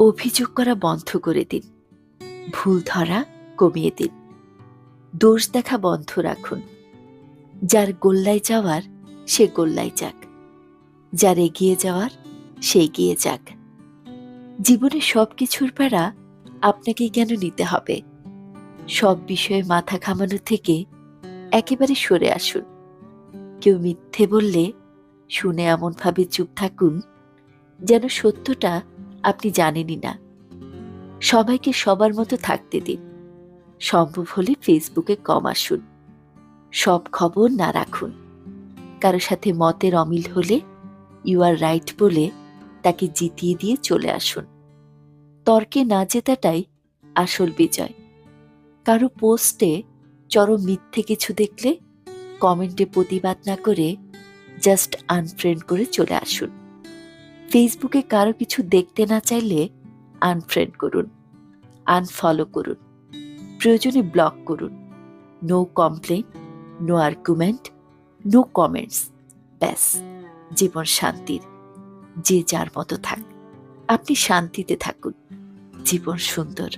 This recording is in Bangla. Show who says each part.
Speaker 1: অভিযোগ করা বন্ধ করে দিন। ভুল ধরা কমিয়ে দিন। দোষ দেখা বন্ধ রাখুন। যার গোল্লায় যাওয়ার, সে গোল্লায় যাক। যার এগিয়ে যাওয়ার, সে এগিয়ে যাক। জীবনে সব কিছুর পাড়া আপনাকেই কেন নিতে হবে? সব বিষয়ে মাথা ঘামানো থেকে একেবারে সরে আসুন। কেউ মিথ্যে বললে শুনে এমনভাবে চুপ থাকুন যেন সত্যটা আপনি জানেনই না। সবাইকে সবার মতো থাকতে দিন। সম্ভব হলে ফেসবুকে কম আসুন। সব খবর না রাখুন। কারও সাথে মতের অমিল হলে ইউ আর রাইট বলে তাকে জিতিয়ে দিয়ে চলে আসুন। তর্কে না জেতাটাই আসল বিজয়। কারও পোস্টে চরম মিথ্যে কিছু দেখলে কমেন্টে প্রতিবাদ না করে জাস্ট আনফ্রেন্ড করে চলে আসুন। ফেসবুকে কারও কিছু দেখতে না চাইলে আনফ্রেন্ড করুন আনফলো করুন, প্রয়োজনে ব্লক করুন। No complain no argument no comments ব্যাস, জীবন শান্তির, যে যার মতো থাক। আপনি শান্তিতে থাকুন, জীবন সুন্দর।